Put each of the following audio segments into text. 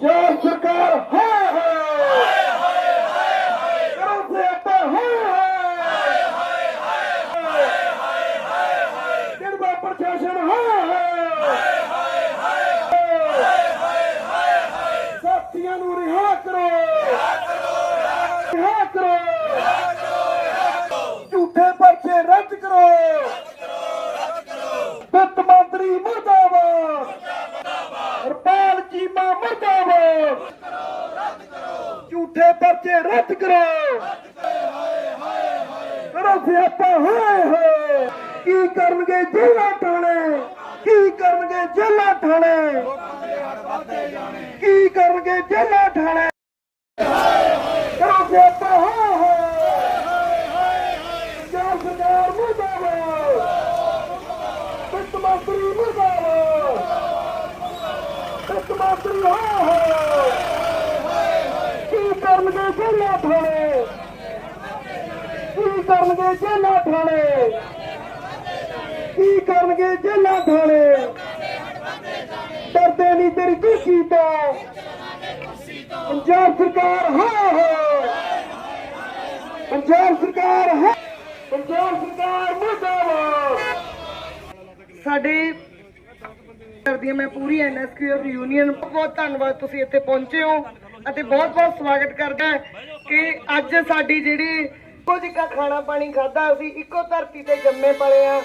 ਜੋ ਸਰਕਾਰ ਹਾਏ ਹਾਏ ਹਾਏ ਹਾਏ ਹਾਏ ਕਰੋ ਸਿਆਪਾ ਹਾਏ ਹਾਏ ਹਾਏ। ਹਾਏ ਹਾਏ ਕਿਰਪਾ ਪ੍ਰਸ਼ਾਸਨ ਹਾਏ ਹਾਏ ਹਾਏ ਹਾਏ। ਸਾਥੀਆਂ ਨੂੰ ਰਿਹਾ ਕਰੋ। ਰਿਹਾ ਕਰੋ। ਝੂਠੇ ਪਰਚੇ ਰੱਦ ਕਰੋ ਵਿੱਤ ਮੰਤਰੀ ਮੁਰਦਾਬਾਦ ਹਰਪਾਲ ਚੀਮਾ ਮੁਰਦਾਬਾਦ ਝੂਠੇ ਪਰਚੇ ਰੱਦ ਕਰੋ। ਸਿਆਪਾ, ਹੋਏ ਹੋਏ। ਕੀ ਕਰਨਗੇ ਜੇਲਾਂ ਥਾਣੇ? ਕੀ ਕਰਨਗੇ ਜੇਲਾਂ ਥਾਣੇ? ਕੀ ਕਰਨਗੇ ਜੇਲਾਂ ਥਾਣੇ? ਕਰੋ ਸਿਆਪਾ, ਹੋਏ ਹੋਏ। ਪੰਜਾਬ ਸਰਕਾਰ ਮੁਰਦਾਬਾਦ। ਵਿੱਤ ਮੰਤਰੀ ਮੁਰਦਾਬਾਦ। ਵਿੱਤ ਮੰਤਰੀ ਹੋਏ ਕੀ ਕਰਨਗੇ ਜੇਲਾਂ ਥਾਣੇ ਕੀ ਕਰਨਗੇ ਜੇਲਾਂ ਥਾਣੇ? ਕੀ ਕਰਨਗੇ ਜੇਲਾਂ ਥਾਣੇ? ਡਰਦੇ ਨਹੀਂ ਤੇਰੀ ਕੁਰਸੀ ਤੋਂ। ਪੰਜਾਬ ਸਰਕਾਰ, ਹਾਏ ਹਾਏ। ਪੰਜਾਬ ਸਰਕਾਰ ਹੈ ਪੰਜਾਬ ਸਰਕਾਰ ਮੁਰਦਾਬਾਦ। ਸਾਡੇ ਕਰਦੀ ਮੈਂ ਪੂਰੀ ਐਨਐਸਕੇਐਫ ਯੂਨੀਅਨ ਬਹੁਤ ਧੰਨਵਾਦ ਤੁਸੀਂ ਇੱਥੇ ਪਹੁੰਚੇ ਹੋ ਅਤੇ ਬਹੁਤ ਬਹੁਤ ਸਵਾਗਤ ਕਰਦਾ ਕਿ ਅੱਜ ਸਾਡੀ ਜਿਹੜੀ ਇੱਕੋ ਜਿਹਾ ਖਾਣਾ ਪਾਣੀ ਖਾਦਾ ਅਸੀਂ, ਇੱਕੋ ਧਰਤੀ ਤੇ ਜੰਮੇ ਪਲੇ ਆ।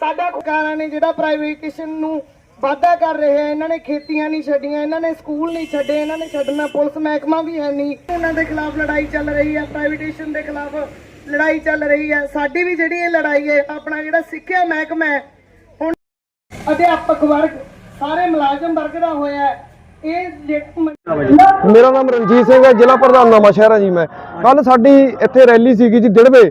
ਸਾਡਾ ਸਰਕਾਰਾਂ ਨੇ ਜਿਹੜਾ ਪ੍ਰਾਈਵੇਟੇਸ਼ਨ ਨੂੰ ਵਾਅਦਾ ਕਰ ਰਹੇ ਆ, ਇਹਨਾਂ ਨੇ ਖੇਤੀਆਂ ਨਹੀਂ ਛੱਡੀਆਂ, ਇਹਨਾਂ ਨੇ ਸਕੂਲ ਨਹੀਂ ਛੱਡੇ, ਇਹਨਾਂ ਨੇ ਛੱਡਣਾ ਪੁਲਿਸ ਮਹਿਕਮਾ ਵੀ ਹੈ ਨਹੀਂ। ਉਹਨਾਂ ਦੇ ਖਿਲਾਫ ਲੜਾਈ ਚੱਲ ਰਹੀ ਹੈ ਪ੍ਰਾਈਵੇਟੇਸ਼ਨ ਦੇ ਖਿਲਾਫ ਲੜਾਈ ਚੱਲ ਰਹੀ ਹੈ ਸਾਡੀ ਵੀ ਜਿਹੜੀ ਇਹ ਲੜਾਈ ਹੈ, ਆਪਣਾ ਜਿਹੜਾ ਸਿੱਖਿਆ ਮਹਿਕਮਾ ਹੈ, ਹੁਣ ਅਧਿਆਪਕ ਵਰਗ ਸਾਰੇ ਮੁਲਾਜ਼ਮ ਵਰਗ ਦਾ ਹੋਇਆ ਮੇਰਾ ਨਾਮ ਰਣਜੀਤ ਸਿੰਘ ਹੈ, ਜ਼ਿਲ੍ਹਾ ਪ੍ਰਧਾਨ ਨਵਾਂ ਸ਼ਹਿਰ ਹੈ ਜੀ ਮੈਂ। ਕੱਲ ਸਾਡੀ ਇੱਥੇ ਰੈਲੀ ਸੀਗੀ ਜੀ ਦਿੜਵੇ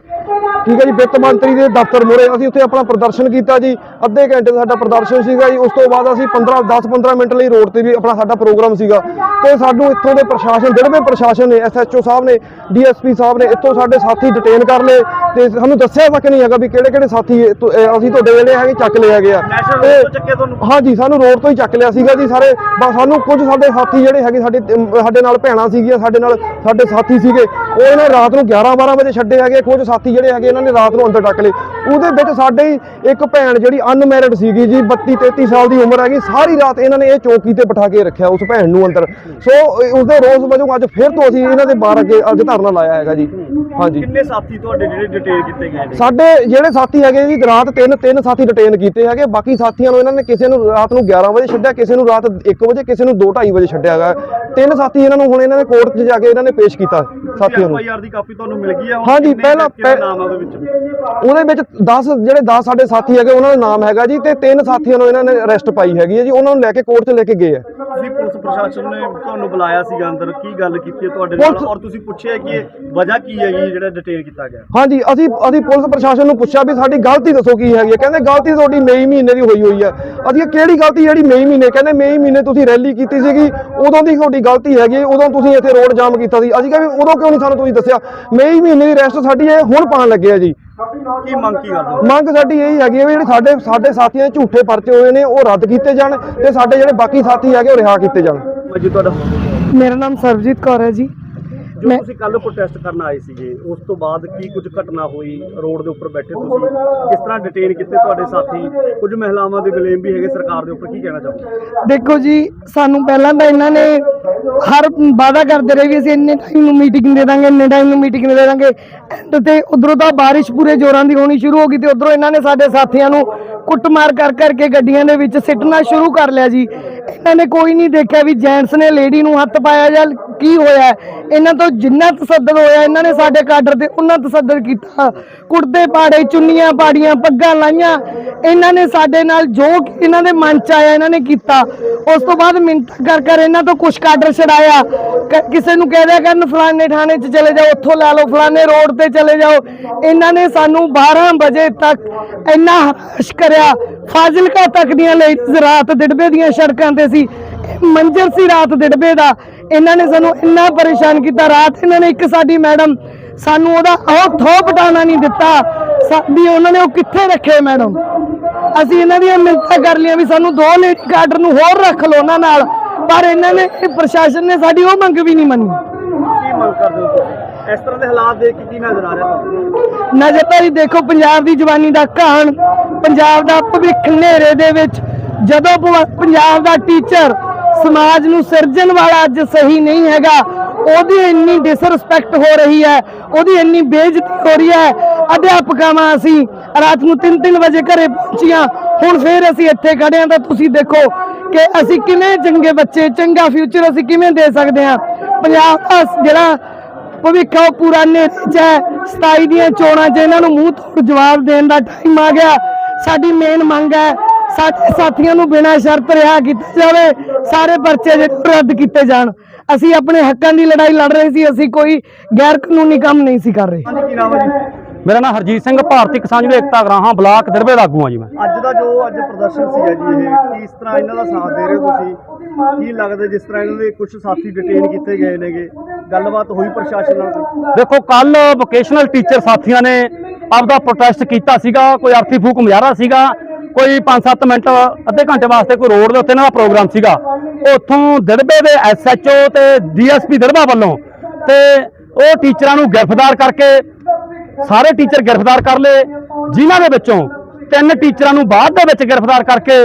ਠੀਕ ਹੈ ਜੀ, ਵਿੱਤ ਮੰਤਰੀ ਦੇ ਦਫ਼ਤਰ ਮੂਹਰੇ ਅਸੀਂ ਉੱਥੇ ਆਪਣਾ ਪ੍ਰਦਰਸ਼ਨ ਕੀਤਾ ਜੀ, ਅੱਧੇ ਘੰਟੇ ਦਾ ਸਾਡਾ ਪ੍ਰਦਰਸ਼ਨ ਸੀਗਾ ਜੀ। ਉਸ ਤੋਂ ਬਾਅਦ ਅਸੀਂ 15 10 15 ਮਿੰਟ ਲਈ ਰੋਡ ਤੇ ਵੀ ਆਪਣਾ ਸਾਡਾ ਪ੍ਰੋਗਰਾਮ ਸੀਗਾ। ਤੇ ਸਾਨੂੰ ਇੱਥੋਂ ਦੇ ਪ੍ਰਸ਼ਾਸਨ ਦਿੜਵੇ ਪ੍ਰਸ਼ਾਸਨ ਨੇ ਐਸਐਚਓ ਸਾਹਿਬ ਨੇ ਡੀਐਸਪੀ ਸਾਹਿਬ ਨੇ ਇੱਥੋਂ ਸਾਡੇ ਸਾਥੀ ਡਿਟੇਨ ਕਰ ਲਏ। ਤੇ ਸਾਨੂੰ ਦੱਸਿਆ ਤੱਕ ਨਹੀਂ ਹੈਗਾ ਵੀ ਕਿਹੜੇ ਕਿਹੜੇ ਸਾਥੀ ਅਹ ਅਸੀਂ ਤੁਹਾਡੇ ਜਿਹੜੇ ਹੈਗੇ ਚੱਕ ਲਏ ਹੈਗੇ ਆ ਤੇ ਹਾਂਜੀ ਸਾਨੂੰ ਰੋਡ ਤੋਂ ਹੀ ਚੱਕ ਲਿਆ ਸੀਗਾ ਜੀ ਸਾਰੇ। ਬਸ ਸਾਨੂੰ ਕੁਝ ਸਾਡੇ ਸਾਥੀ ਜਿਹੜੇ ਹੈਗੇ ਸਾਡੇ ਅਮ, ਸਾਡੇ ਨਾਲ ਭੈਣਾਂ ਸੀਗੀਆਂ ਸਾਡੇ ਨਾਲ ਸਾਡੇ ਸਾਥੀ ਸੀਗੇ। ਉਹ ਇਹਨੇ ਰਾਤ ਨੂੰ 11 12 ਵਜੇ ਛੱਡੇ ਹੈਗੇ। ਕੁਝ ਸਾਥੀ ਜਿਹੜੇ ਹੈਗੇ ਇਹਨਾਂ ਨੇ ਰਾਤ ਨੂੰ ਅੰਦਰ ਡੱਕ ਲਏ। ਉਹਦੇ ਵਿੱਚ ਸਾਡੇ ਹੀ ਇੱਕ ਭੈਣ ਜਿਹੜੀ ਅਨਮੈਰਿਡ ਸੀਗੀ ਜੀ 32 33 ਸਾਲ ਦੀ ਉਮਰ ਹੈਗੀ। ਸਾਰੀ ਰਾਤ ਇਹਨਾਂ ਨੇ ਇਹ ਚੌਕੀ ਤੇ ਬਿਠਾ ਕੇ ਰੱਖਿਆ ਉਸ ਭੈਣ ਨੂੰ ਅੰਦਰ। ਸੋ ਇਹ ਉਸਦੇ ਰੋਸ ਵਜੋਂ ਅੱਜ ਫਿਰ ਤੋਂ ਅਸੀਂ ਇਹਨਾਂ ਦੇ ਬਾਹਰ ਅੱਗੇ ਅੱਜ ਧਰਨਾ ਲਾਇਆ ਹੈਗਾ ਜੀ। ਹਾਂਜੀ। ਕਿੰਨੇ ਸਾਥੀ ਤੁਹਾਡੇ ਜਿਹੜੇ ਡਿਟੇਲ ਕੀਤੇ ਗਏ ਨੇ? ਸਾਡੇ ਜਿਹੜੇ ਸਾਥੀ ਹੈਗੇ ਜੀ ਰਾਤ ਤਿੰਨ ਤਿੰਨ ਸਾਥੀ ਡਿਟੇਨ ਕੀਤੇ ਹੈਗੇ। ਬਾਕੀ ਸਾਥੀਆਂ ਨੂੰ ਇਹਨਾਂ ਨੇ ਕਿਸੇ ਨੂੰ ਰਾਤ ਨੂੰ 11 ਵਜੇ ਛੱਡਿਆ ਕਿਸੇ ਨੂੰ ਰਾਤ 1 ਵਜੇ ਕਿਸੇ ਨੂੰ 2:30 ਵਜੇ ਛੱਡਿਆ ਹੈਗਾ। ਤਿੰਨ ਸਾਥੀ ਇਹਨਾਂ ਨੂੰ ਹੁਣ ਇਹਨਾਂ ਨੇ ਕੋਰਟ 'ਚ ਜਾ ਕੇ ਇਹਨਾਂ ਨੇ ਪੇਸ਼ ਕੀਤਾ ਸਾਥੀਆਂ ਨੂੰ। ਐਫਆਈਆਰ ਦੀ ਕਾਪੀ ਤੁਹਾਨੂੰ ਮਿਲ ਗਈ ਹੈ ਹਾਂਜੀ, ਪਹਿਲਾਂ- ਨਾਮ ਉਹਦੇ ਵਿੱਚ? ਉਹਦੇ ਵਿੱਚ 10 ਜਿਹੜੇ 10 ਸਾਡੇ ਸਾਥੀ ਹੈਗੇ ਉਹਨਾਂ ਦਾ ਨਾਮ ਹੈਗਾ ਜੀ ਤੇ ਤਿੰਨ ਸਾਥੀਆਂ ਨੂੰ ਇਹਨਾਂ ਨੇ ਅਰੈਸਟ ਪਾਈ ਹੈਗੀ ਹੈ ਜੀ। ਉਹਨਾਂ ਨੂੰ ਲੈ ਕੇ ਕੋਰਟ 'ਚ ਲੈ ਕੇ ਗਏ ਆ। ਤੁਸੀਂ ਪੁਲਿਸ ਪ੍ਰਸ਼ਾਸਨ ਨੇ ਤੁਹਾਨੂੰ ਬੁਲਾਇਆ ਸੀਗਾ ਅੰਦਰ। ਕੀ ਗੱਲ ਕੀਤੀ ਹੈ ਤੁਹਾਡੇ ਨਾਲ? ਔਰ ਤੁਸੀਂ ਪੁੱਛਿਆ ਕਿ ਵਜ੍ਹਾ ਕੀ ਹੈਗੀ ਜਿਹੜਾ ਡਿਟੇਲ ਕੀਤਾ ਗਿਆ। ਹਾਂਜੀ ਅਸੀਂ ਅਸੀਂ ਪੁਲਿਸ ਪ੍ਰਸ਼ਾਸਨ ਨੂੰ ਪੁੱਛਿਆ ਵੀ ਸਾਡੀ ਗਲਤੀ ਦੱਸੋ ਕੀ ਹੈਗੀ ਹੈ। ਕਹਿੰਦੇ ਗਲਤੀ ਤੁਹਾਡੀ ਮਈ ਮਹੀਨੇ ਦੀ ਹੋਈ ਹੋਈ ਹੈ। ਅਸੀਂ ਕਿਹਾ ਕਿਹੜੀ ਗਲਤੀ ਜਿਹੜੀ ਮਈ ਮਹੀਨੇ? ਕਹਿੰਦੇ ਮਈ ਮਹੀਨੇ ਤੁਸੀਂ ਰੈਲੀ ਕੀਤੀ ਸੀਗੀ ਉਦੋਂ ਦੀ ਤੁਹਾਡੀ ਗਲਤੀ ਹੈਗੀ ਉਦੋਂ ਤੁਸੀਂ ਇੱਥੇ ਰੋਡ ਜਾਮ ਕੀਤਾ ਸੀ। ਅਸੀਂ ਕਿਹਾ ਵੀ ਉਦੋਂ ਕਿਉਂ ਨਹੀਂ ਸਾਨੂੰ ਤੁਸੀਂ ਦੱਸਿਆ? ਮਈ ਮਹੀਨੇ ਦੀ ਰੈਸਟ ਸਾਡੀ ਇਹ ਹੁਣ ਪਾਣ ਲੱਗੇ ਆ ਜੀ। ਕੀ ਮੰਗ ਕੀ ਕਰਦੇ ਹੋ? ਮੰਗ ਸਾਡੀ ਇਹੀ ਹੈਗੀ ਹੈ ਵੀ ਜਿਹੜੇ ਸਾਡੇ ਸਾਡੇ ਸਾਥੀਆਂ ਦੇ ਝੂਠੇ ਪਰਚੇ ਹੋਏ ਨੇ ਉਹ ਰੱਦ ਕੀਤੇ ਜਾਣ ਤੇ ਸਾਡੇ ਜਿਹੜੇ ਬਾਕੀ ਸਾਥੀ ਹੈਗੇ ਉਹ ਰਿਹਾ ਕੀਤੇ ਜਾਣ। ਜੀ ਤੁਹਾਡਾ ਮੇਰਾ ਨਾਮ ਸਰਬਜੀਤ ਕੌਰ ਹੈ ਜੀ। ਜੋ ਮੈਂ- ਤੁਸੀਂ ਕੱਲ ਪ੍ਰੋਟੈਸਟ ਕਰਨ ਆਏ ਸੀਗੇ ਉਸ ਤੋਂ ਬਾਅਦ ਕੀ ਕੁਝ ਘਟਨਾ ਹੋਈ ਰੋਡ ਦੇ ਉੱਪਰ ਬੈਠੇ ਤੁਸੀਂ? ਕਿਸ ਤਰ੍ਹਾਂ ਡਿਟੇਨ ਕੀਤੇ ਤੁਹਾਡੇ ਸਾਥੀ? ਕੁਝ ਮਹਿਲਾਵਾਂ ਦੇ ਬਲੇਮ ਵੀ ਹੈਗੇ ਸਰਕਾਰ ਦੇ ਉੱਪਰ ਕੀ ਕਹਿਣਾ ਚਾਹੋਗੇ? ਦੇਖੋ ਜੀ ਸਾਨੂੰ ਪਹਿਲਾਂ ਤਾਂ ਇਹਨਾਂ ਨੇ ਹਰ ਵਾਅਦਾ ਕਰਦੇ ਰਹੇ ਵੀ ਅਸੀਂ ਇੰਨੇ ਟਾਈਮ ਨੂੰ ਮੀਟਿੰਗ ਦੇ ਦਾਂਗੇ ਇੰਨੇ ਟਾਈਮ ਨੂੰ ਮੀਟਿੰਗ ਦੇ ਦਾਂਗੇ। ਐਂਡ ਤੇ ਉਧਰੋਂ ਤਾਂ ਬਾਰਿਸ਼ ਪੂਰੇ ਜ਼ੋਰਾਂ ਦੀ ਹੋਣੀ ਸ਼ੁਰੂ ਹੋ ਗਈ ਤੇ ਉਧਰੋਂ ਇਹਨਾਂ ਨੇ ਸਾਡੇ ਸਾਥੀਆਂ ਨੂੰ ਕੁੱਟਮਾਰ ਕਰ ਕਰਕੇ ਗੱਡੀਆਂ ਦੇ ਵਿੱਚ ਸਿੱਟਣਾ ਸ਼ੁਰੂ ਕਰ ਲਿਆ ਜੀ। ਇਹਨਾਂ ਨੇ ਕੋਈ ਨਹੀਂ ਦੇਖਿਆ ਵੀ ਜੈਂਟਸ ਨੇ ਲੇਡੀ ਨੂੰ ਹੱਥ ਪਾਇਆ ਜਾਂ ਕੀ ਹੋਇਆ। ਇਹਨਾਂ ਤੋਂ ਜਿੰਨਾ ਤਸੱਦਦ ਹੋਇਆ, ਇਹਨਾਂ ਨੇ ਸਾਡੇ ਕਾਡਰ ਤੇ ਉਹਨਾਂ ਤਸੱਦਦ ਕੀਤਾ। ਕੁੜਤੇ ਪਾੜੇ, ਚੁੰਨੀਆਂ ਪਾੜੀਆਂ, ਪੱਗਾਂ ਲਾਈਆਂ। ਇਹਨਾਂ ਨੇ ਸਾਡੇ ਨਾਲ ਜੋ ਇਹਨਾਂ ਦੇ ਮਨ ਚ ਆਇਆ, ਇਹਨਾਂ ਨੇ ਕੀਤਾ। ਉਸ ਤੋਂ ਬਾਅਦ ਮਿੰਟ ਕਰ ਕਰ ਇਹਨਾਂ ਤੋਂ ਕੁਛ ਕਾਡਰ ਛਡਾਇਆ। ਕ- ਕਿਸੇ ਨੂੰ ਕਹਿ ਦਿਆ ਕਰਨ, ਫਲਾਣੇ ਥਾਣੇ 'ਚ ਚਲੇ ਜਾਓ, ਉੱਥੋਂ ਲੈ ਲਓ, ਫਲਾਣੇ ਰੋਡ ਤੇ ਚਲੇ ਜਾਓ। ਇਹਨਾਂ ਨੇ ਸਾਨੂੰ 12 ਵਜੇ ਤੱਕ ਇੰਨਾ ਹਰਾਸ਼ ਕਰਿਆ ਫਾਜ਼ਿਲਕਾ ਤੱਕ ਦੀਆਂ ਲੇਡੀਜ਼ ਰਾਤ ਦਿੜਬੇ ਦੀਆਂ ਸੜਕਾਂ ਤੇ ਸੀ। ਮੰਜ਼ਰ ਸੀ ਰਾਤ ਦਿੜਬੇ ਦਾ। ਇਹਨਾਂ ਨੇ ਸਾਨੂੰ ਇੰਨਾ ਪਰੇਸ਼ਾਨ ਕੀਤਾ। ਰਾਤ ਇਹਨਾਂ ਨੇ ਇੱਕ ਸਾਡੀ ਮੈਡਮ ਸਾਨੂੰ ਉਹਦਾ ਉਹ ਥੋ ਪਟਾਣਾ ਨਹੀਂ ਦਿੱਤਾ। ਵੀ ਉਹਨਾਂ ਨੇ ਉਹ ਕਿੱਥੇ ਰੱਖੇ ਮੈਡਮ? ਅਸੀਂ ਇਹਨਾਂ ਦੀਆਂ ਮਿੰਨਤਾਂ ਕਰ ਲਈਆਂ ਵੀ ਸਾਨੂੰ ਦੋ ਲੇਡੀ ਗਾਰਡਰ ਨੂੰ ਹੋਰ ਰੱਖ ਲਓ ਉਹਨਾਂ ਨਾਲ। ਪਰ ਇਹਨਾਂ ਨੇ ਪ੍ਰਸ਼ਾਸਨ ਨੇ ਸਾਡੀ ਉਹ ਮੰਗ ਵੀ ਨਹੀਂ ਮੰਨੀ। ਕੀ ਮੰਗ ਕਰਦੇ ਹੋ ਇਸ ਤਰ੍ਹਾਂ ਦੇ ਹਾਲਾਤ ਦੇਖ ਕੇ ਕੀ ਨਜ਼ਰ ਆ ਰਿਹਾ ਤੁਹਾਨੂੰ? ਨਜ਼ਰ ਦੇਖੋ, ਪੰਜਾਬ ਦੀ ਜਵਾਨੀ ਦਾ ਕਹਾਣ ਪੰਜਾਬ ਦਾ ਭਵਿੱਖ ਹਨੇਰੇ ਦੇ ਵਿੱਚ, ਜਦੋਂ ਪੰਜਾਬ ਦਾ ਟੀਚਰ ਸਮਾਜ ਨੂੰ ਸਿਰਜਣ ਵਾਲਾ ਅੱਜ ਸਹੀ ਨਹੀਂ ਹੈਗਾ, ਉਹਦੀ ਇੰਨੀ ਡਿਸਰੈਸਪੈਕਟ ਹੋ ਰਹੀ ਹੈ, ਉਹਦੀ ਇੰਨੀ ਬੇਇੱਜ਼ਤੀ ਹੋ ਰਹੀ ਹੈ। ਅਧਿਆਪਕਾਵਾਂ ਅਸੀਂ ਰਾਤ ਨੂੰ 3-3 ਵਜੇ ਘਰੇ ਪਹੁੰਚੀਆਂ, ਹੁਣ ਫੇਰ ਅਸੀਂ ਇੱਥੇ ਖੜੇ ਹਾਂ ਤਾਂ ਤੁਸੀਂ ਦੇਖੋ ਕਿ ਅਸੀਂ ਕਿਵੇਂ ਚੰਗੇ ਬੱਚੇ, ਚੰਗਾ ਫਿਊਚਰ ਅਸੀਂ ਕਿਵੇਂ ਦੇ ਸਕਦੇ ਹਾਂ। ਪੰਜਾਬ ਦਾ ਜਿਹੜਾ ਭਵਿੱਖ ਉਹ ਪੂਰਾ ਨੇੜੇ 'ਚ ਹੈ। 27 ਦੀਆਂ ਚੋਣਾਂ 'ਚ ਇਹਨਾਂ ਨੂੰ ਮੂੰਹ ਤੋੜ ਜਵਾਬ ਦੇਣ ਦਾ ਟਾਈਮ ਆ ਗਿਆ। ਸਾਡੀ ਮੇਨ ਮੰਗ ਹੈ, ਸਾਡੇ ਸਾਥੀਆਂ ਨੂੰ ਬਿਨਾਂ ਸ਼ਰਤ ਰਿਹਾ ਕੀਤਾ ਜਾਵੇ, ਸਾਰੇ ਪਰਚੇ ਜਿਹੜੇ ਰੱਦ ਕੀਤੇ ਜਾਣ। ਅਸੀਂ ਆਪਣੇ ਹੱਕਾਂ ਦੀ ਲੜਾਈ ਲੜ ਰਹੇ ਸੀ, ਅਸੀਂ ਕੋਈ ਗੈਰ ਕਾਨੂੰਨੀ ਕੰਮ ਨਹੀਂ ਸੀ ਕਰ ਰਹੇ। ਮੇਰਾ ਨਾਮ ਹਰਜੀਤ ਸਿੰਘ ਭਾਰਤੀ ਕਿਸਾਨ ਯੂਨੀਅਨ ਏਕਤਾ ਗਰਾਹਾਂ ਬਲਾਕ ਦਿਰਵੇ ਦਾ ਆਗੂ ਜੀ ਮੈਂ। ਅੱਜ ਦਾ ਜੋ ਅੱਜ ਪ੍ਰਦਰਸ਼ਨ ਸੀਗਾ ਜੀ ਇਹ ਕਿਸ ਤਰ੍ਹਾਂ ਇਹਨਾਂ ਦਾ ਸਾਥ ਦੇ ਰਹੇ ਤੁਸੀਂ? ਕੀ ਲੱਗਦਾ ਜਿਸ ਤਰ੍ਹਾਂ ਇਹਨਾਂ ਦੇ ਕੁਝ ਸਾਥੀ ਡਿਟੇਨ ਕੀਤੇ ਗਏ ਨੇਗੇ? ਗੱਲਬਾਤ ਹੋਈ ਪ੍ਰਸ਼ਾਸਨ ਨਾਲ? ਦੇਖੋ ਕੱਲ ਵੋਕੇਸ਼ਨਲ ਟੀਚਰ ਸਾਥੀਆਂ ਨੇ ਆਪਦਾ ਪ੍ਰੋਟੈਸਟ ਕੀਤਾ ਸੀਗਾ ਕੋਈ ਅਰਥੀ ਫੂਕ ਮੁਜ਼ਾਹਰਾ ਸੀਗਾ ਕੋਈ 5-7 ਮਿੰਟ ਅੱਧੇ ਘੰਟੇ ਵਾਸਤੇ ਕੋਈ ਰੋਡ ਦੇ ਉੱਤੇ ਇਹਨਾਂ ਦਾ ਪ੍ਰੋਗਰਾਮ ਸੀਗਾ। ਉੱਥੋਂ ਦਿੜਬੇ ਦੇ ਐਸਐਚਓ ਤੇ ਡੀਐਸਪੀ ਦਿੜਬਾ ਵੱਲੋਂ ਤੇ ਉਹ ਟੀਚਰਾਂ ਨੂੰ ਗ੍ਰਿਫਤਾਰ ਕਰਕੇ ਸਾਰੇ ਟੀਚਰ ਗ੍ਰਿਫਤਾਰ ਕਰ ਲਏ। ਜਿਨ੍ਹਾਂ ਦੇ ਵਿੱਚੋਂ ਤਿੰਨ ਟੀਚਰਾਂ ਨੂੰ ਬਾਅਦ ਦੇ ਵਿੱਚ ਗ੍ਰਿਫਤਾਰ ਕਰਕੇ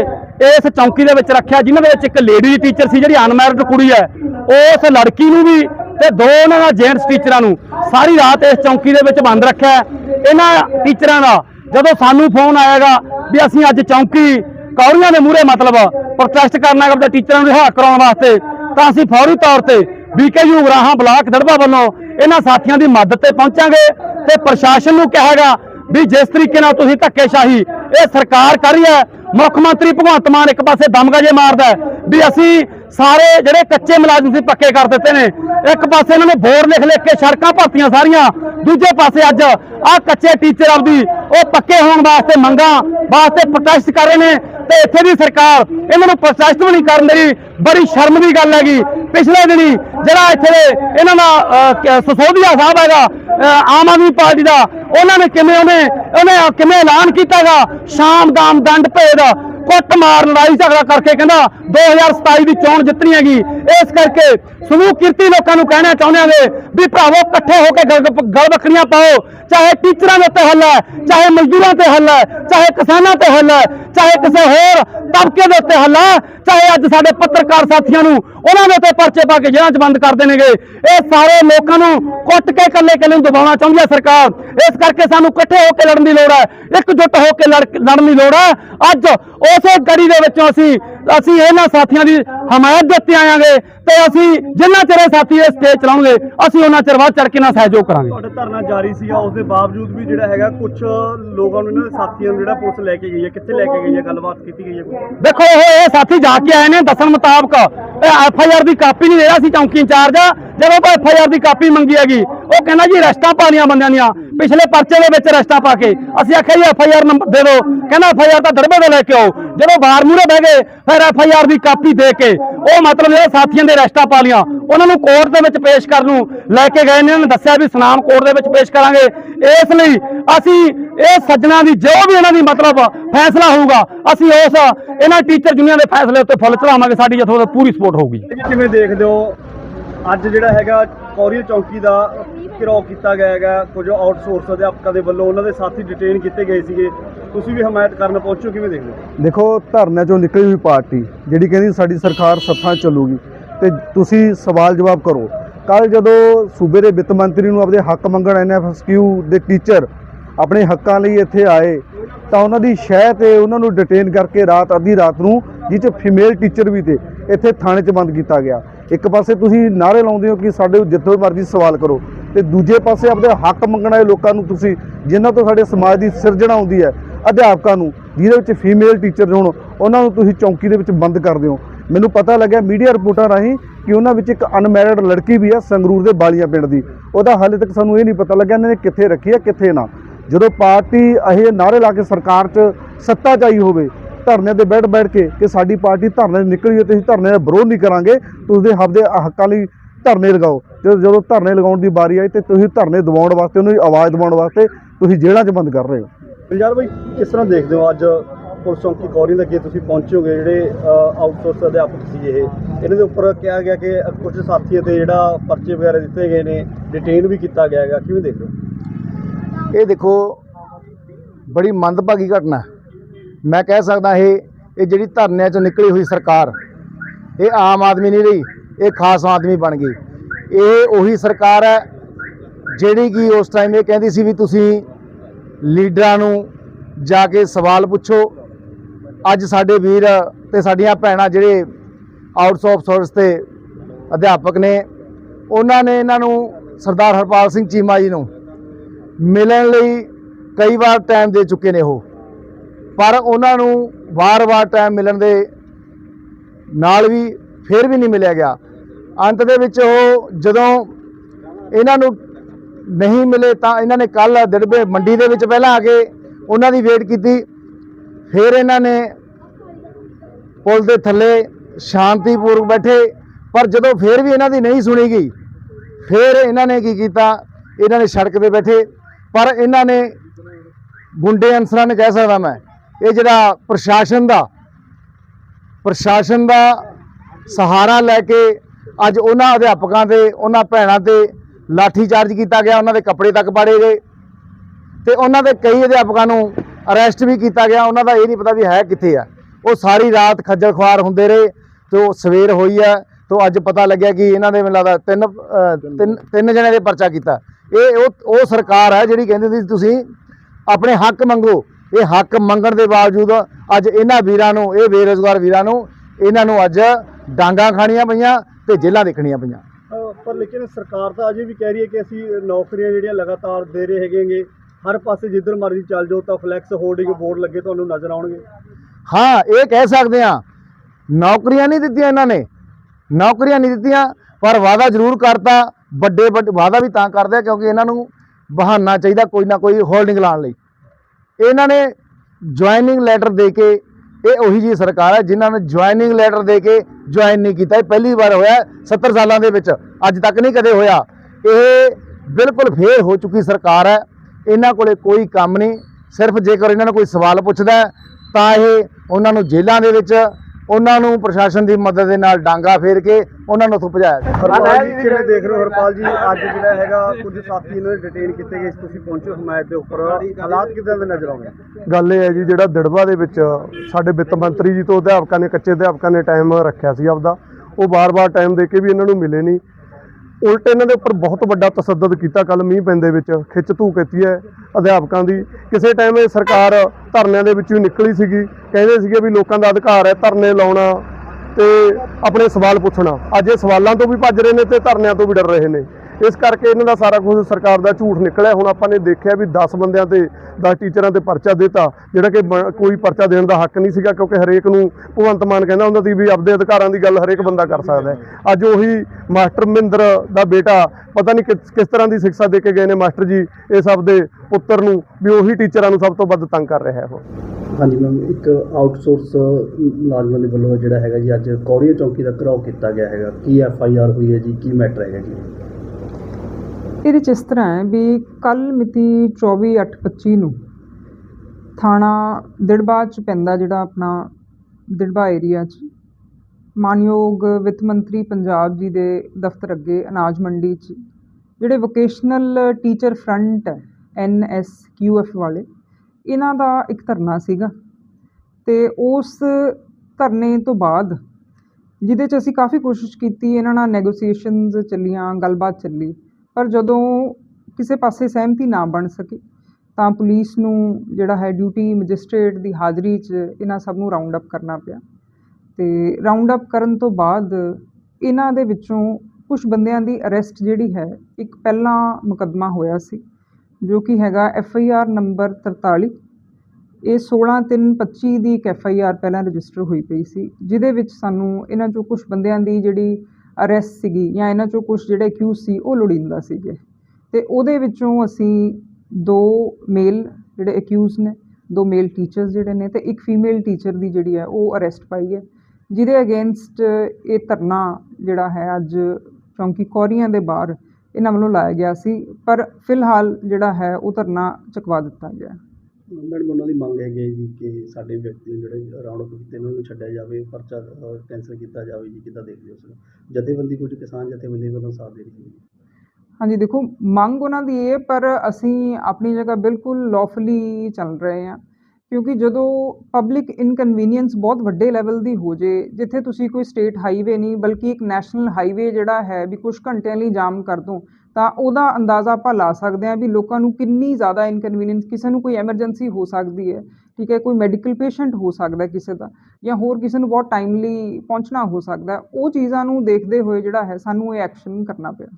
ਇਸ ਚੌਂਕੀ ਦੇ ਵਿੱਚ ਰੱਖਿਆ, ਜਿਨ੍ਹਾਂ ਦੇ ਵਿੱਚ ਇੱਕ ਲੇਡੀ ਟੀਚਰ ਸੀ ਜਿਹੜੀ ਅਨਮੈਰਿਡ ਕੁੜੀ ਹੈ। ਉਸ ਲੜਕੀ ਨੂੰ ਵੀ ਤੇ ਦੋ ਉਹਨਾਂ ਦਾ ਜੈਂਟਸ ਟੀਚਰਾਂ ਨੂੰ ਸਾਰੀ ਰਾਤ ਇਸ ਚੌਂਕੀ ਦੇ ਵਿੱਚ ਬੰਦ ਰੱਖਿਆ। ਇਹਨਾਂ ਟੀਚਰਾਂ ਦਾ ਜਦੋਂ ਸਾਨੂੰ ਫੋਨ ਆਏਗਾ ਵੀ ਅਸੀਂ ਅੱਜ ਚੌਂਕੀ ਕੌੜੀਆਂ ਦੇ ਮੂਹਰੇ ਮਤਲਬ ਪ੍ਰੋਟੈਸਟ ਕਰਨਾ ਹੈ ਆਪਣੇ ਟੀਚਰਾਂ ਨੂੰ ਰਿਹਾ ਕਰਾਉਣ ਵਾਸਤੇ, ਤਾਂ ਅਸੀਂ ਫੌਰੀ ਤੌਰ ਤੇ ਬੀਕੇਯੂ ਉਗਰਾਹਾਂ ਬਲਾਕ ਦੜਬਾ ਵੱਲੋਂ ਇਹਨਾਂ ਸਾਥੀਆਂ ਦੀ ਮਦਦ ਤੇ ਪਹੁੰਚਾਂਗੇ ਤੇ ਪ੍ਰਸ਼ਾਸਨ ਨੂੰ ਕਹਾਂਗਾ ਵੀ ਜਿਸ ਤਰੀਕੇ ਨਾਲ ਤੁਸੀਂ ਧੱਕੇਸ਼ਾਹੀ, ਇਹ ਸਰਕਾਰ ਕਰ ਰਹੀ ਹੈ, ਮੁੱਖ ਮੰਤਰੀ ਭਗਵੰਤ ਮਾਨ ਇੱਕ ਪਾਸੇ ਦਮਗਾਜੇ ਮਾਰਦਾ ਵੀ ਅਸੀਂ ਸਾਰੇ ਜਿਹੜੇ ਕੱਚੇ ਮੁਲਾਜ਼ਮ ਸੀ ਪੱਕੇ ਕਰ ਦਿੱਤੇ ਨੇ। ਇੱਕ ਪਾਸੇ ਇਹਨਾਂ ਨੇ ਬੋਰ ਲਿਖ ਲਿਖ ਕੇ ਸੜਕਾਂ ਭਰਤੀਆਂ ਸਾਰੀਆਂ, ਦੂਜੇ ਪਾਸੇ ਅੱਜ ਆਹ ਕੱਚੇ ਟੀਚਰ ਆਪਦੀ, ਉਹ ਪੱਕੇ ਹੋਣ ਵਾਸਤੇ ਮੰਗਾਂ, ਵਾਸਤੇ ਪ੍ਰੋਟੈਸਟ ਕਰ ਰਹੇ ਨੇ ਤੇ ਇੱਥੇ ਦੀ ਸਰਕਾਰ ਇਹਨਾਂ ਨੂੰ ਪ੍ਰੋਟੈਸਟ ਵੀ ਨਹੀਂ ਕਰਨ ਦੇ ਰਹੀ ਬੜੀ ਸ਼ਰਮ ਦੀ ਗੱਲ ਹੈਗੀ। ਪਿਛਲੇ ਦਿਨੀ ਜਿਹੜਾ ਇੱਥੇ ਦੇ ਇਹਨਾਂ ਦਾ ਸਸੋਦੀਆ ਸਾਹਿਬ ਹੈਗਾ ਆਮ ਆਦਮੀ ਪਾਰਟੀ ਦਾ, ਉਹਨਾਂ ਨੇ ਕਿਵੇਂ ਉਹਨੇ ਉਹਨੇ ਕਿਵੇਂ ਐਲਾਨ ਕੀਤਾਗਾ? ਸ਼ਾਮ ਦਾਮ ਦੰਡ ਭੇਦ। ਕੁੱਟ ਮਾਰਨ ਲੜਾਈ ਝਗੜਾ ਕਰਕੇ ਕਹਿੰਦਾ 2027 ਦੀ ਚੋਣ ਜਿੱਤਣੀ ਹੈਗੀ। ਇਸ ਕਰਕੇ ਸਮੂਹ ਕਿਰਤੀ ਲੋਕਾਂ ਨੂੰ ਕਹਿਣਾ ਚਾਹੁੰਦੇ ਆਂਗੇ ਵੀ ਭਰਾਵੋ, ਇਕੱਠੇ ਹੋ ਕੇ ਗੱਲ ਗਲ ਬੱਕਰੀਆਂ ਪਾਓ। ਚਾਹੇ ਟੀਚਰਾਂ ਦੇ ਉੱਤੇ ਹੱਲ ਹੈ, ਚਾਹੇ ਮਜ਼ਦੂਰਾਂ ਤੇ ਹੱਲ ਹੈ, ਚਾਹੇ ਕਿਸਾਨਾਂ ਤੇ ਹੱਲ ਹੈ, ਚਾਹੇ ਕਿਸੇ ਹੋਰ ਤਬਕੇ ਦੇ ਉੱਤੇ ਹੱਲ ਹੈ, ਚਾਹੇ ਅੱਜ ਸਾਡੇ ਪੱਤਰਕਾਰ ਸਾਥੀਆਂ ਨੂੰ ਉਹਨਾਂ ਦੇ ਉੱਤੇ ਪਰਚੇ ਪਾ ਕੇ ਜੇਲ੍ਹਾਂ 'ਚ ਬੰਦ ਕਰ ਦੇਣਗੇ। ਇਹ ਸਾਰੇ ਲੋਕਾਂ ਨੂੰ ਕੁੱਟ ਕੇ ਇਕੱਲੇ ਇਕੱਲੇ ਨੂੰ ਦਬਾਉਣਾ ਚਾਹੁੰਦੀ ਹੈ ਸਰਕਾਰ। ਇਸ ਕਰਕੇ ਸਾਨੂੰ ਇਕੱਠੇ ਹੋ ਕੇ ਲੜਨ ਦੀ ਲੋੜ ਹੈ ਇਕਜੁੱਟ ਹੋ ਕੇ ਲੜ- ਲੜਨ ਦੀ ਲੋੜ ਹੈ। ਅੱਜ ਉਸੇ ਗੜੀ ਦੇ ਵਿੱਚੋਂ ਅਸੀਂ ਅਸੀਂ ਇਹਨਾਂ ਸਾਥੀਆਂ ਦੀ ਹਮਾਇਤ ਦੇ ਉੱਤੇ ਆਵਾਂਗੇ ਤੇ ਅਸੀਂ ਜਿੰਨਾ ਚਿਰ ਇਹ ਸਾਥੀ ਇਹ ਸਟੇਜ ਚਲਾਉਣਗੇ ਅਸੀਂ ਉਹਨਾਂ ਚਿਰ ਵੱਧ ਚੜ ਕੇ ਨਾਲ ਸਹਿਯੋਗ ਕਰਾਂਗੇ ਤੁਹਾਡਾ ਧਰਨਾ ਜਾਰੀ ਸੀਗਾ ਉਸ ਦੇ ਬਾਵਜੂਦ ਵੀ ਜਿਹੜਾ ਹੈਗਾ ਕੁਝ ਲੋਕਾਂ ਨੂੰ ਇਹਨਾਂ ਦੇ ਸਾਥੀਆਂ ਨੂੰ ਜਿਹੜਾ ਪੁਲਿਸ ਲੈ ਕੇ ਗਈ ਹੈ ਕਿੱਥੇ ਲੈ ਕੇ ਗਈ ਹੈ ਗੱਲਬਾਤ ਕੀਤੀ ਗਈ ਹੈ ਕੋਈ? ਦੇਖੋ ਇਹ ਇਹ ਸਾਥੀ ਜਾ ਕੇ ਆਏ ਨੇ ਦੱਸਣ ਮੁਤਾਬਕ ਇਹ ਐਫ ਆਈ ਆਰ ਦੀ ਕਾਪੀ ਨਹੀਂ ਦੇ ਰਿਹਾ ਸੀ ਚੌਂਕੀ ਇੰਚਾਰਜ ਜਦੋਂ ਉਹ ਐਫ ਆਈ ਆਰ ਦੀ ਕਾਪੀ ਮੰਗੀ ਹੈਗੀ ਉਹ ਕਹਿੰਦਾ ਜੀ ਰੈਸਟਾਂ ਪਾ ਲਈਆਂ ਬੰਦਿਆਂ ਦੀਆਂ, ਪਿਛਲੇ ਪਰਚੇ ਦੇ ਵਿੱਚ ਰੈਸਟਾਂ ਪਾ ਕੇ। ਅਸੀਂ ਆਖਿਆ ਜੀ ਐਫ ਆਈ ਆਰ ਨੰਬਰ ਦੇ ਦਿਓ। ਕਹਿੰਦਾ ਐਫ ਆਈ ਆਰ ਤਾਂ ਦੜਬੇ ਤੋਂ ਲੈ ਕੇ ਆਓ। ਜਦੋਂ ਬਾਹਰ ਮੂਹਰੇ ਬਹਿ ਗਏ, ਫਿਰ ਐਫ ਆਈ ਆਰ ਦੀ ਕਾਪੀ ਦੇ ਕੇ ਉਹ ਮਤਲਬ ਜਿਹੜੇ ਸਾਥੀਆਂ ਦੇ ਰੈਸਟਾਂ ਪਾ ਲੀਆਂ ਉਹਨਾਂ ਨੂੰ ਕੋਰਟ ਦੇ ਵਿੱਚ ਪੇਸ਼ ਕਰਨ ਨੂੰ ਲੈ ਕੇ ਗਏ ਨੇ। ਇਹਨਾਂ ਨੇ ਦੱਸਿਆ ਵੀ ਸੁਨਾਮ ਕੋਰਟ ਦੇ ਵਿੱਚ ਪੇਸ਼ ਕਰਾਂਗੇ। ਇਸ ਲਈ ਅਸੀਂ ਇਹ ਸੱਜਣਾ ਦੀ ਜੋ ਵੀ ਇਹਨਾਂ ਦੀ ਮਤਲਬ ਫੈਸਲਾ ਹੋਊਗਾ, ਅਸੀਂ ਉਸ ਇਹਨਾਂ ਟੀਚਰ ਯੂਨੀਅਨ ਦੇ ਫੈਸਲੇ ਉੱਤੇ ਫੁੱਲ ਚੜਾਵਾਂਗੇ ਸਾਡੀ ਜਥੋਂ ਪੂਰੀ ਸਪੋਰਟ ਹੋਊਗੀ। ਕਿਵੇਂ ਦੇਖਦੇ ਹੋ? ਅੱਜ ਜਿਹੜਾ ਹੈਗਾ ਕੌਰੀਆ ਚੌਂਕੀ ਦਾ ਘਿਰਾਓ ਕੀਤਾ ਗਿਆ ਹੈਗਾ, ਕੁਝ ਆਊਟਸੋਰਸ ਅਧਿਆਪਕਾਂ ਦੇ ਵੱਲੋਂ ਉਹਨਾਂ ਦੇ ਸਾਥੀ ਡਿਟੇਨ ਕੀਤੇ ਗਏ ਸੀਗੇ। ਤੁਸੀਂ ਵੀ ਹਮਾਇਤ ਕਰਨ ਪਹੁੰਚੋ ਕਿਵੇਂ ਦੇਖਦੇ ਦੇਖੋ, ਧਰਨੇ ਚੋਂ ਨਿਕਲੀ ਹੋਈ ਪਾਰਟੀ, ਜਿਹੜੀ ਕਹਿੰਦੀ ਸਾਡੀ ਸਰਕਾਰ ਸੱਥਾਂ ਚੱਲੂਗੀ, ਤੇ ਤੁਸੀਂ ਸਵਾਲ ਜਵਾਬ ਕਰੋ। ਕੱਲ ਜਦੋਂ ਸੂਬੇ ਦੇ ਵਿੱਤ ਮੰਤਰੀ ਨੂੰ ਆਪਦੇ ਹੱਕ ਮੰਗਣ ਐਨਐਫਐਸਕਿਊ ਦੇ ਟੀਚਰ ਆਪਣੇ ਹੱਕਾਂ ਲਈ ਇੱਥੇ ਆਏ, ਤਾਂ ਉਹਨਾਂ ਦੀ ਸ਼ਹਿ ਤੇ ਉਹਨਾਂ ਨੂੰ ਡਿਟੇਨ ਕਰਕੇ ਰਾਤ, ਅੱਧੀ ਰਾਤ ਨੂੰ, ਜਿਹ ਫੀਮੇਲ ਟੀਚਰ ਵੀ ਤੇ, ਇੱਥੇ ਥਾਣੇ 'ਚ ਬੰਦ ਕੀਤਾ ਗਿਆ। ਇੱਕ ਪਾਸੇ ਤੁਸੀਂ ਨਾਰੇ ਲਾਉਂਦੇ ਹੋ ਕਿ ਸਾਡੇ ਜਿੱਥੋਂ ਮਰਜ਼ੀ ਸਵਾਲ ਕਰੋ ਤੇ ਦੂਜੇ ਪਾਸੇ ਆਪਦੇ ਹੱਕ ਮੰਗਣਾ ਵਾਲੇ ਲੋਕਾਂ ਨੂੰ ਤੁਸੀਂ, ਜਿਨ੍ਹਾਂ ਤੋਂ ਸਾਡੇ ਸਮਾਜ ਦੀ ਸਿਰਜਣਾ ਹੁੰਦੀ ਹੈ, ਅਧਿਆਪਕਾਂ ਨੂੰ, ਜਿਹਦੇ ਵਿੱਚ ਫੀਮੇਲ ਟੀਚਰ ਹੋਣ, ਉਹਨਾਂ ਨੂੰ ਤੁਸੀਂ ਚੌਂਕੀ ਦੇ ਵਿੱਚ ਬੰਦ ਕਰ ਦਿਓ। ਮੈਨੂੰ ਪਤਾ ਲੱਗਿਆ ਮੀਡੀਆ ਰਿਪੋਰਟਾਂ ਰਾਹੀਂ ਕਿ ਉਹਨਾਂ ਵਿੱਚ ਇੱਕ ਅਨਮੈਰਿਡ ਲੜਕੀ ਵੀ ਹੈ ਸੰਗਰੂਰ ਦੇ ਬਾਲੀਆਂ ਪਿੰਡ ਦੀ। ਉਹਦਾ ਹਾਲੇ ਤੱਕ ਸਾਨੂੰ ਇਹ ਨਹੀਂ ਪਤਾ ਲੱਗਿਆ ਇਹਨਾਂ ਨੇ ਕਿੱਥੇ ਰੱਖੀ ਹੈ, ਕਿੱਥੇ ਨਾ। ਜਦੋਂ ਪਾਰਟੀ ਇਹ ਨਾਰੇ ਲਾ ਕੇ ਸਰਕਾਰ 'ਚ ਸੱਤਾ 'ਚ ਆਈ ਹੋਵੇ ਧਰਨੇ ਤੇ ਬੈਠ ਬੈਠ ਕੇ ਕਿ ਸਾਡੀ ਪਾਰਟੀ ਧਰਨੇ 'ਤੇ ਨਿਕਲੀ ਹੋਈ ਤੇ ਅਸੀਂ ਧਰਨੇ ਦਾ ਵਿਰੋਧ ਨਹੀਂ ਕਰਾਂਗੇ, ਤੁਸੀਂ ਦੇ ਹੱਕ ਦੇ ਹੱਕਾਂ ਲਈ ਧਰਨੇ ਲਗਾਓ। ਜਦੋਂ ਜਦੋਂ ਧਰਨੇ ਲਗਾਉਣ ਦੀ ਵਾਰੀ ਆਈ ਤੇ ਤੁਸੀਂ ਧਰਨੇ ਦਬਾਉਣ ਵਾਸਤੇ ਉਹਨਾਂ ਦੀ ਆਵਾਜ਼ ਦਬਾਉਣ ਵਾਸਤੇ ਤੁਸੀਂ ਜੇਲ੍ਹਾਂ 'ਚ ਬੰਦ ਕਰ ਰਹੇ ਹੋ। ਪੰਜਾਬ ਭਾਈ ਕਿਸ ਤਰ੍ਹਾਂ ਦੇਖਦੇ ਹੋ ਅੱਜ ਪੁਲਿਸ ਚੌਂਕੀ ਕੌਰੀ ਲੱਗੇ ਤੁਸੀਂ ਪਹੁੰਚੇ ਹੋਗੇ ਜਿਹੜੇ ਆਊਟਸੋਰਸ ਅਧਿਆਪਕ ਸੀ ਇਹ? ਇਹਨਾਂ ਦੇ ਉੱਪਰ ਕਿਹਾ ਗਿਆ ਕਿ ਕੁਝ ਸਾਥੀਆਂ ਤੇ ਜਿਹੜਾ ਪਰਚੇ ਵਗੈਰਾ ਦਿੱਤੇ ਗਏ ਨੇ ਡਿਟੇਨ ਵੀ ਕੀਤਾ ਗਿਆ ਹੈਗਾ ਕਿਵੇਂ ਦੇਖ ਰਹੇ ਇਹ ਦੇਖੋ ਬੜੀ ਮੰਦਭਾਗੀ ਘਟਨਾ। ਮੈਂ ਕਹਿ ਸਕਦਾ ਇਹ ਇਹ ਜਿਹੜੀ ਧਰਨਿਆਂ ਚੋਂ ਨਿਕਲੀ ਹੋਈ ਸਰਕਾਰ ਇਹ ਆਮ ਆਦਮੀ ਨਹੀਂ ਰਹੀ ਇਹ ਖਾਸ ਆਦਮੀ ਬਣ ਗਈ। ਇਹ ਉਹੀ ਸਰਕਾਰ ਹੈ ਜਿਹੜੀ ਕਿ ਉਸ ਟਾਈਮ ਇਹ ਕਹਿੰਦੀ ਸੀ ਵੀ ਤੁਸੀਂ ਲੀਡਰਾਂ ਨੂੰ ਜਾ ਕੇ ਸਵਾਲ ਪੁੱਛੋ। ਅੱਜ ਸਾਡੇ ਵੀਰ ਤੇ ਸਾਡੀਆਂ ਭੈਣਾਂ ਜਿਹੜੇ ਆਊਟਸ ਆਫ ਸੋਰਸ ਤੇ ਅਧਿਆਪਕ ਨੇ, ਉਹਨਾਂ ਨੇ ਇਹਨਾਂ ਨੂੰ ਸਰਦਾਰ ਹਰਪਾਲ ਸਿੰਘ ਚੀਮਾ ਜੀ ਨੂੰ ਮਿਲਣ ਲਈ ਕਈ ਵਾਰ ਟਾਈਮ ਦੇ ਚੁੱਕੇ ਨੇ ਉਹ। ਪਰ ਉਹਨਾਂ ਨੂੰ ਵਾਰ-ਵਾਰ ਟਾਈਮ ਮਿਲਣ ਦੇ ਨਾਲ ਵੀ ਫਿਰ ਵੀ ਨਹੀਂ ਮਿਲਿਆ ਗਿਆ। ਅੰਤ ਦੇ ਵਿੱਚ ਉਹ ਜਦੋਂ ਇਹਨਾਂ ਨੂੰ ਨਹੀਂ ਮਿਲੇ ਤਾਂ ਇਹਨਾਂ ਨੇ ਕੱਲ ਦਿੜਬੇ ਮੰਡੀ ਦੇ ਵਿੱਚ ਪਹਿਲਾਂ ਆ ਕੇ ਉਹਨਾਂ ਦੀ ਵੇਟ ਕੀਤੀ। ਫਿਰ ਇਹਨਾਂ ਨੇ ਪੁਲ ਦੇ ਥੱਲੇ ਸ਼ਾਂਤੀਪੂਰਵਕ ਬੈਠੇ। ਪਰ ਜਦੋਂ ਫਿਰ ਵੀ ਇਹਨਾਂ ਦੀ ਨਹੀਂ ਸੁਣੀ ਗਈ, ਫਿਰ ਇਹਨਾਂ ਨੇ ਕੀ ਕੀਤਾ? ਇਹਨਾਂ ਨੇ ਸੜਕ ਤੇ ਬੈਠੇ। ਪਰ ਇਹਨਾਂ ਨੇ ਗੁੰਡੇ ਅਨਸਰਾਂ ਨੇ ਕਹਿ ਸਕਦਾ ਮੈਂ, ਇਹ ਜਿਹੜਾ ਪ੍ਰਸ਼ਾਸਨ ਦਾ ਪ੍ਰਸ਼ਾਸਨ ਦਾ ਸਹਾਰਾ ਲੈ ਕੇ ਅੱਜ ਉਹਨਾਂ ਅਧਿਆਪਕਾਂ ਤੇ ਉਹਨਾਂ ਭੈਣਾਂ ਤੇ ਲਾਠੀ ਚਾਰਜ ਕੀਤਾ ਗਿਆ ਉਹਨਾਂ ਦੇ ਕੱਪੜੇ ਤੱਕ ਪਾੜੇ ਗਏ ਤੇ ਉਹਨਾਂ ਦੇ ਕਈ ਅਧਿਆਪਕਾਂ ਨੂੰ ਅਰੈਸਟ ਵੀ ਕੀਤਾ ਗਿਆ। ਉਹਨਾਂ ਦਾ ਇਹ ਨਹੀਂ ਪਤਾ ਵੀ ਹੈ ਕਿੱਥੇ ਆ। ਉਹ ਸਾਰੀ ਰਾਤ ਖੱਜਲ ਖੁਆਰ ਹੁੰਦੇ ਰਹੇ ਤੇ ਉਹ ਸਵੇਰ ਹੋਈ ਹੈ ਤੇ ਅੱਜ ਪਤਾ ਲੱਗਿਆ ਕਿ ਇਹਨਾਂ ਦੇ ਮੈਨੂੰ ਲੱਗਦਾ ਤਿੰਨ ਤਿੰਨ ਤਿੰਨ। ਜਣੇ ਦੇ ਪਰਚਾ ਕੀਤਾ। ਇਹ ਉਹ ਉਹ ਸਰਕਾਰ ਹੈ ਜਿਹੜੀ ਕਹਿੰਦੀ ਹੁੰਦੀ ਸੀ ਤੁਸੀਂ ਆਪਣੇ ਹੱਕ ਮੰਗੋ। ਇਹ ਹੱਕ ਮੰਗਣ ਦੇ ਬਾਵਜੂਦ ਅੱਜ ਇਹਨਾਂ ਵੀਰਾਂ ਨੂੰ ਇਹ ਬੇਰੁਜ਼ਗਾਰ ਵੀਰਾਂ ਨੂੰ ਇਹਨਾਂ ਨੂੰ ਅੱਜ ਡਾਂਗਾ ਖਾਣੀਆਂ ਪਈਆਂ। ਤੇ ਜੇਲ੍ਹਾਂ ਦੇਖਣੀਆਂ ਪਈਆਂ। ਪਰ ਲੇਕਿਨ ਸਰਕਾਰ ਤਾਂ ਅਜੇ ਵੀ ਕਹਿ ਰਹੀ ਹੈ ਕਿ ਅਸੀਂ ਨੌਕਰੀਆਂ ਜਿਹੜੀਆਂ ਲਗਾਤਾਰ ਦੇ ਰਹੇ ਹੈਗੇਗੇ ਹਰ ਪਾਸੇ ਜਿੱਧਰ ਮਰਜ਼ੀ ਚੱਲ ਜਾਓ ਤਾਂ ਫਲੈਕਸ ਹੋਰਡਿੰਗ ਬੋਰਡ ਲੱਗੇ ਤੁਹਾਨੂੰ ਨਜ਼ਰ ਆਉਣਗੇ। ਹਾਂ ਇਹ ਕਹਿ ਸਕਦੇ ਆ ਨੌਕਰੀਆਂ ਨਹੀਂ ਦਿੱਤੀਆਂ ਇਹਨਾਂ ਨੇ। ਨੌਕਰੀਆਂ ਨਹੀਂ ਦਿੱਤੀਆਂ ਪਰ ਵਾਅਦਾ ਜ਼ਰੂਰ ਕਰਤਾ ਵੱਡੇ ਵੱਡੇ ਵਾਅਦਾ ਵੀ ਤਾਂ ਕਰਦੇ ਆ ਕਿਉਂਕਿ ਇਹਨਾਂ ਨੂੰ ਬਹਾਨਾ ਚਾਹੀਦਾ ਕੋਈ ਨਾ ਕੋਈ ਹੋਲਡਿੰਗ ਲਾਉਣ ਲਈ। ਇਹਨਾਂ ਨੇ ਜੁਆਇਨਿੰਗ ਲੈਟਰ ਦੇ ਕੇ ਇਹ ਉਹੀ ਜੀ ਸਰਕਾਰ ਹੈ ਜਿਨ੍ਹਾਂ ਨੇ ਜੁਆਇਨਿੰਗ ਲੈਟਰ ਦੇ ਕੇ ਜੁਆਇਨ ਨਹੀਂ ਕੀਤਾ ਇਹ ਪਹਿਲੀ ਵਾਰ ਹੋਇਆ 70 ਸਾਲਾਂ ਦੇ ਵਿੱਚ, ਅੱਜ ਤੱਕ ਨਹੀਂ ਕਦੇ ਹੋਇਆ। ਇਹ ਬਿਲਕੁਲ ਫੇਲ ਹੋ ਚੁੱਕੀ ਸਰਕਾਰ ਹੈ, ਇਹਨਾਂ ਕੋਲੇ ਕੋਈ ਕੰਮ ਨਹੀਂ, ਸਿਰਫ ਜੇਕਰ ਇਹਨਾਂ ਨੂੰ ਕੋਈ ਸਵਾਲ ਪੁੱਛਦਾ ਤਾਂ ਇਹ ਉਹਨਾਂ ਨੂੰ ਜੇਲ੍ਹਾਂ ਦੇ ਵਿੱਚ ਉਹਨਾਂ ਨੂੰ ਪ੍ਰਸ਼ਾਸਨ ਦੀ ਮਦਦ ਦੇ ਨਾਲ ਡਾਂਗਾ ਫੇਰ ਕੇ ਉਹਨਾਂ ਨੂੰ ਉੱਥੋਂ ਭਜਾਇਆ ਹਰਪਾਲ ਜੀ ਕਿਵੇਂ ਦੇਖ ਰਹੇ ਹੋ? ਹਰਪਾਲ ਜੀ ਅੱਜ ਜਿਹੜਾ ਹੈਗਾ ਕੁਝ ਸਾਥੀ ਇਹਨਾਂ ਨੇ ਡਿਟੇਨ ਕੀਤੇ ਗਏ ਸੀ, ਤੁਸੀਂ ਪਹੁੰਚੇ ਹਮਾਇਤ ਦੇ ਉੱਪਰ। ਹਾਲਾਤ ਕਿਦਾਂ ਦੇ ਨਜ਼ਰ ਆਉਂਦੇ ਗੱਲ ਇਹ ਹੈ ਜੀ ਜਿਹੜਾ ਦਿੜਬਾ ਦੇ ਵਿੱਚ ਸਾਡੇ ਵਿੱਤ ਮੰਤਰੀ ਜੀ ਤੋਂ ਅਧਿਆਪਕਾਂ ਨੇ ਕੱਚੇ ਅਧਿਆਪਕਾਂ ਨੇ ਟਾਈਮ ਰੱਖਿਆ ਸੀ ਆਪਦਾ। ਉਹ ਬਾਰ-ਬਾਰ ਟਾਈਮ ਦੇ ਕੇ ਵੀ ਇਹਨਾਂ ਨੂੰ ਮਿਲੇ ਨਹੀਂ। ਉਲਟ ਇਹਨਾਂ ਦੇ ਉੱਪਰ ਬਹੁਤ ਵੱਡਾ ਤਸੱਦਦ ਕੀਤਾ ਕੱਲ ਮੀਂਹ ਪੈਂਦੇ ਵਿੱਚ, ਖਿੱਚ ਧੂ ਕੀਤੀ ਹੈ ਅਧਿਆਪਕਾਂ ਦੀ। ਕਿਸੇ ਟਾਈਮ ਇਹ ਸਰਕਾਰ ਧਰਨਿਆਂ ਦੇ ਵਿੱਚੋਂ ਨਿਕਲੀ ਸੀਗੀ, ਕਹਿੰਦੇ ਸੀਗੇ ਵੀ ਲੋਕਾਂ ਦਾ ਅਧਿਕਾਰ ਹੈ ਧਰਨੇ ਲਾਉਣਾ ਤੇ ਆਪਣੇ ਸਵਾਲ ਪੁੱਛਣਾ। ਅੱਜ ਇਹ ਸਵਾਲਾਂ ਤੋਂ ਵੀ ਭੱਜ ਰਹੇ ਨੇ ਤੇ ਧਰਨਿਆਂ ਤੋਂ ਵੀ ਡਰ ਰਹੇ ਨੇ। ਇਸ ਕਰਕੇ ਇਹਨਾਂ ਦਾ ਸਾਰਾ ਕੁਝ ਸਰਕਾਰ ਦਾ ਝੂਠ ਨਿਕਲਿਆ। ਹੁਣ ਆਪਾਂ ਨੇ ਦੇਖਿਆ ਵੀ 10 ਬੰਦਿਆਂ ਤੇ 10 ਟੀਚਰਾਂ ਤੇ ਪਰਚਾ ਦਿੱਤਾ। ਜਿਹੜਾ ਕਿ ਬ- ਕੋਈ ਪਰਚਾ ਦੇਣ ਦਾ ਹੱਕ ਨਹੀਂ ਸੀਗਾ ਕਿਉਂਕਿ ਹਰੇਕ ਨੂੰ ਭਗਵੰਤ ਮਾਨ ਕਹਿੰਦਾ ਹੁੰਦਾ ਸੀ ਵੀ ਆਪਦੇ ਅਧਿਕਾਰਾਂ ਦੀ ਗੱਲ ਹਰੇਕ ਬੰਦਾ ਕਰ ਸਕਦਾ ਅੱਜ ਉਹੀ ਮਾਸਟਰ ਮਹਿੰਦਰ ਦਾ ਬੇਟਾ ਪਤਾ ਨਹੀਂ ਕਿਸ ਤਰ੍ਹਾਂ ਦੀ ਸਿੱਖਿਆ ਦੇ ਕੇ ਗਏ ਨੇ ਮਾਸਟਰ ਜੀ ਇਹ ਸਭ ਦੇ ਪੁੱਤਰ ਨੂੰ, ਵੀ ਉਹੀ ਟੀਚਰਾਂ ਨੂੰ ਸਭ ਤੋਂ ਵੱਧ ਤੰਗ ਕਰ ਰਿਹਾ ਹੈ ਉਹ। ਹਾਂਜੀ ਮੈਮ, ਇੱਕ ਆਊਟਸੋਰਸ ਮੁਲਾਜ਼ਮਾਂ ਦੇ ਵੱਲੋਂ ਜਿਹੜਾ ਹੈਗਾ ਜੀ, ਅੱਜ ਕੌਰੀਆ ਚੌਕੀ ਦਾ ਘਰਾਓ ਕੀਤਾ ਗਿਆ ਹੈਗਾ। ਕੀ ਐਫ ਆਈ ਆਰ ਹੋਈ ਹੈ ਜੀ, ਕੀ ਮੈਟਰ ਹੈਗਾ ਜੀ? ਇਹਦੇ 'ਚ ਇਸ ਤਰ੍ਹਾਂ ਹੈ ਵੀ ਕੱਲ ਮਿਤੀ 24/8/25 ਨੂੰ ਥਾਣਾ ਦਿੜਬਾ 'ਚ ਪੈਂਦਾ ਜਿਹੜਾ ਆਪਣਾ ਦਿੜਬਾ ਏਰੀਆ 'ਚ, ਮਾਨਯੋਗ ਵਿੱਤ ਮੰਤਰੀ ਪੰਜਾਬ ਜੀ ਦੇ ਦਫ਼ਤਰ ਅੱਗੇ ਅਨਾਜ ਮੰਡੀ 'ਚ, ਜਿਹੜੇ ਵੋਕੇਸ਼ਨਲ ਟੀਚਰ ਫਰੰਟ ਹੈ, ਐਨ ਐਸ ਕਿਊ ਐਫ ਵਾਲੇ, ਇਹਨਾਂ ਦਾ ਇੱਕ ਧਰਨਾ ਸੀਗਾ ਤੇ ਉਸ ਧਰਨੇ ਤੋਂ ਬਾਅਦ ਜਿਹਦੇ 'ਚ ਅਸੀਂ ਕਾਫੀ ਕੋਸ਼ਿਸ਼ ਕੀਤੀ, ਇਹਨਾਂ ਨਾਲ ਨੈਗੋਸੀਏਸ਼ਨਸ ਚੱਲੀਆਂ, ਗੱਲਬਾਤ ਚੱਲੀ ਪਰ ਜਦੋਂ ਕਿਸੇ ਪਾਸੇ ਸਹਿਮਤੀ ਨਾ ਬਣ ਸਕੀ, ਤਾਂ ਪੁਲਿਸ ਨੂੰ ਜਿਹੜਾ ਹੈ ਡਿਊਟੀ ਮੈਜਿਸਟ੍ਰੇਟ ਦੀ ਹਾਜ਼ਰੀ 'ਚ ਇਹਨਾਂ ਸਭ ਨੂੰ ਰਾਉਂਡ ਅਪ ਕਰਨਾ ਪਿਆ। ਤੇ ਰਾਉਂਡ ਅਪ ਕਰਨ ਤੋਂ ਬਾਅਦ ਇਹਨਾਂ ਦੇ ਵਿੱਚੋਂ ਕੁਝ ਬੰਦਿਆਂ ਦੀ ਅਰੈਸਟ ਜਿਹੜੀ ਹੈ, ਇੱਕ ਪਹਿਲਾਂ ਮੁਕੱਦਮਾ ਹੋਇਆ ਸੀ, ਜੋ ਕਿ ਹੈਗਾ ਐਫ ਆਈ ਆਰ ਨੰਬਰ 43 ਇਹ 16/3/25 ਦੀ ਇੱਕ ਐਫ ਆਈ ਆਰ ਪਹਿਲਾਂ ਰਜਿਸਟਰ ਹੋਈ ਪਈ ਸੀ, ਜਿਹਦੇ ਵਿੱਚ ਸਾਨੂੰ ਇਹਨਾਂ ਚੋਂ ਕੁਝ ਬੰਦਿਆਂ ਦੀ ਜਿਹੜੀ ਅਰੈਸਟ ਸੀਗੀ ਜਾਂ ਇਹਨਾਂ ਚੋਂ ਕੁਝ ਜਿਹੜੇ ਅਕਿਊਜ਼ ਸੀ, ਉਹ ਲੋੜੀਂਦਾ ਸੀਗੇ। ਤੇ ਉਹਦੇ ਵਿੱਚੋਂ ਅਸੀਂ ਦੋ ਮੇਲ ਜਿਹੜੇ ਅਕਿਊਜ਼ ਨੇ, ਦੋ ਮੇਲ ਟੀਚਰਸ ਜਿਹੜੇ ਨੇ ਤੇ ਇੱਕ ਫੀਮੇਲ ਟੀਚਰ ਦੀ ਜਿਹੜੀ ਹੈ, ਉਹ ਅਰੈਸਟ ਪਾਈ ਹੈ, ਜਿਹਦੇ ਅਗੇਂਸਟ ਇਹ ਧਰਨਾ ਜਿਹੜਾ ਹੈ, ਅੱਜ ਚੌਂਕੀ ਕੌਰੀਆਂ ਦੇ ਬਾਹਰ ਇਹਨਾਂ ਵੱਲੋਂ ਲਾਇਆ ਗਿਆ ਸੀ, ਪਰ ਫਿਲਹਾਲ ਜਿਹੜਾ ਹੈ, ਉਹ ਧਰਨਾ ਚੁਕਵਾ ਦਿੱਤਾ ਗਿਆ। ਮੈਡਮ ਉਹਨਾਂ ਦੀ ਮੰਗ ਹੈਗੀ ਹੈ ਜੀ ਕਿ ਸਾਡੇ ਵਿਅਕਤੀ ਜਿਹੜੇ ਰਾਉਂਡ ਅਪ ਕੀਤੇ ਉਹਨਾਂ ਨੂੰ ਛੱਡਿਆ ਜਾਵੇ, ਪਰਚਾ ਕੈਂਸਲ ਕੀਤਾ ਜਾਵੇ ਜੀ, ਕਿੱਦਾਂ ਦੇਖਦੇ ਹੋ ਸਰ ਜਥੇਬੰਦੀ ਕੁਝ ਕਿਸਾਨ ਜਥੇਬੰਦੀ ਵੱਲੋਂ ਸਾਥ ਦੇ ਰਹੀ ਹੈ ਹਾਂਜੀ, ਦੇਖੋ, ਮੰਗ ਉਹਨਾਂ ਦੀ ਇਹ ਪਰ ਅਸੀਂ ਆਪਣੀ ਜਗ੍ਹਾ ਬਿਲਕੁਲ ਲੌਫੁਲੀ ਚੱਲ ਰਹੇ ਹਾਂ। ਕਿਉਂਕਿ ਜਦੋਂ ਪਬਲਿਕ ਇਨਕਨਵੀਨੀਅੰਸ ਬਹੁਤ ਵੱਡੇ ਲੈਵਲ ਦੀ ਹੋ ਜੇ, ਜਿੱਥੇ ਤੁਸੀਂ ਕੋਈ ਸਟੇਟ ਹਾਈਵੇ ਨਹੀਂ, ਬਲਕਿ ਇੱਕ ਨੈਸ਼ਨਲ ਹਾਈਵੇ ਜਿਹੜਾ ਹੈ ਵੀ ਕੁਝ ਘੰਟਿਆਂ ਲਈ ਜਾਮ ਕਰ ਦੋ ਤਾਂ ਉਹਦਾ ਅੰਦਾਜ਼ਾ ਆਪਾਂ ਲਾ ਸਕਦੇ ਹਾਂ ਵੀ ਲੋਕਾਂ ਨੂੰ ਕਿੰਨੀ ਜ਼ਿਆਦਾ ਇਨਕਨਵੀਨੀਅੰਸ ਕਿਸੇ ਨੂੰ ਕੋਈ ਐਮਰਜੈਂਸੀ ਹੋ ਸਕਦੀ ਹੈ, ਠੀਕ ਹੈ, ਕੋਈ ਮੈਡੀਕਲ ਪੇਸ਼ੈਂਟ ਹੋ ਸਕਦਾ ਕਿਸੇ ਦਾ, ਜਾਂ ਹੋਰ ਕਿਸੇ ਨੂੰ ਬਹੁਤ ਟਾਈਮਲੀ ਪਹੁੰਚਣਾ ਹੋ ਸਕਦਾ, ਉਹ ਚੀਜ਼ਾਂ ਨੂੰ ਦੇਖਦੇ ਹੋਏ ਜਿਹੜਾ ਹੈ ਸਾਨੂੰ ਇਹ ਐਕਸ਼ਨ ਕਰਨਾ ਪਿਆ।